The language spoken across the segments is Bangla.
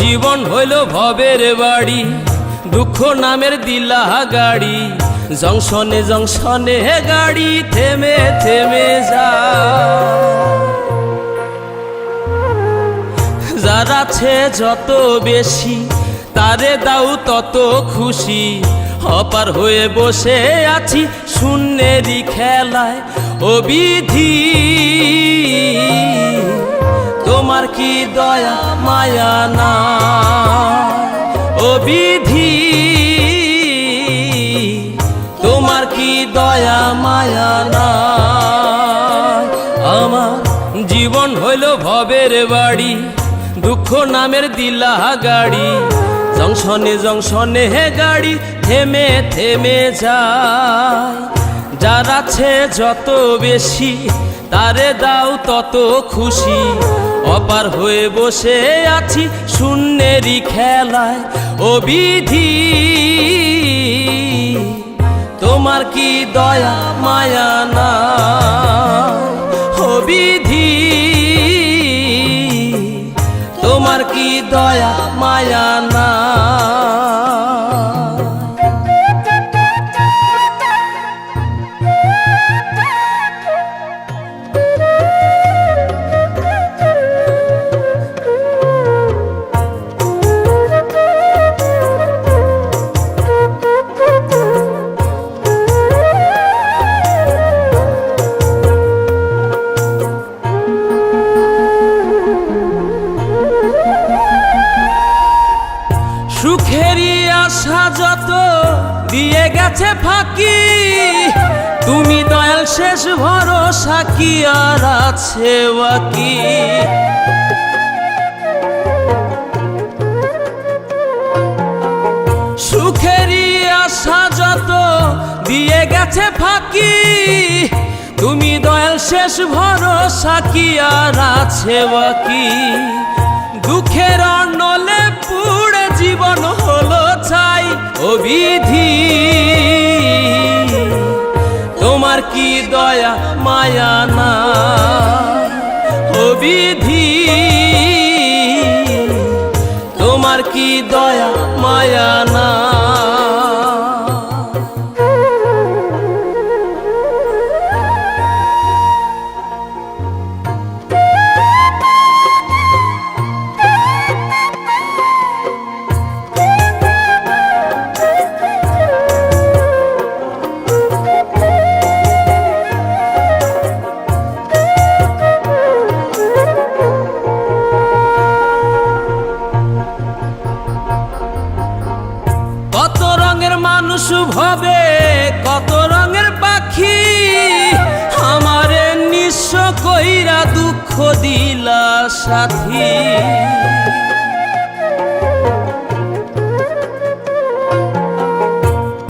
জীবন হইল ভবের বাড়ি, দুঃখ নামের দিলা গাড়ি, জংশনে জংশনে গাড়ি থেমে থেমে যা যারা আছে যত বেশি, তারে দাও তত খুশি। অপার হয়ে বসে আছি শূন্যেরই খেলায় ও বিধি তোমার কি দয়া, মায়া না? ও বিধি, তোমার কি দয়া, মায়া না? আমার জীবন হইল ভবের বাড়ি, দুঃখ নামের দিলা গাড়ি। জংশনে জংশনে হে গাড়ি, থেমে থেমে যায়। যার আছে যত বেশি, তারে দাও তত খুশি। অপার হয়ে বসে আছি শূন্যেরই খেলায়। ও বিধি, তোমার কি দয়া, মায়া না? আশা যত দিয়ে গেছে ফাঁকি, তুমি দয়াল শেষ ভরসা কি আর আছে বাকি? সুখেরই আশা যত দিয়ে গেছে ফাঁকি, তুমি দয়াল শেষ ভরসা কি আর আছে বাকি? দুঃখের অনলে হলো অবিধি তোমার কি দয়া মায়া না? অবিধি। তোমার রঙের মানুষ ভবে? কত রঙের পাখি? আমারে নিঃস্ব কইরা দুঃখ দিলা সাথী।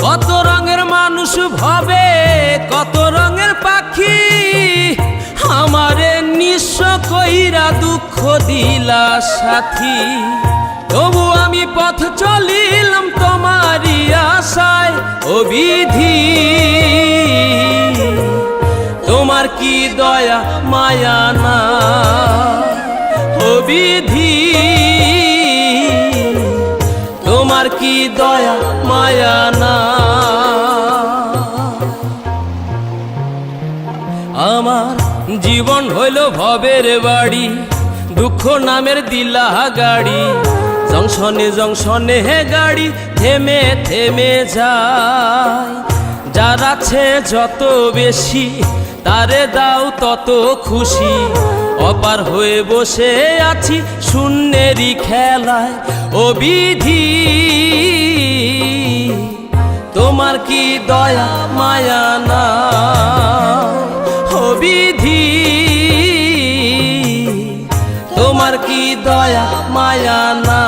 কত রঙের মানুষ ভবে? কত রঙের পাখি? আমারে নিঃস্ব কইরা দুঃখ দিলা সাথী। তবু আমি পথ তোমারই অবিধি তোমার কি দয়া, মায়া না? অবিধি তোমার কি দয়া, মায়া না? আমার জীবন হইল ভবের বাড়ি, দুঃখ নামের দিলা গাড়ি। জংশনে জংশনে হে গাড়ি থেমে থেমে যায়। যার আছে যত বেশি, তারে দাও তত খুশি। অপার হয়ে বসে আছি শূন্যেরই খেলায়। অবিধি তোমার কি দয়া, মায়া না অবিধি তোমার কি দয়া, মায়া না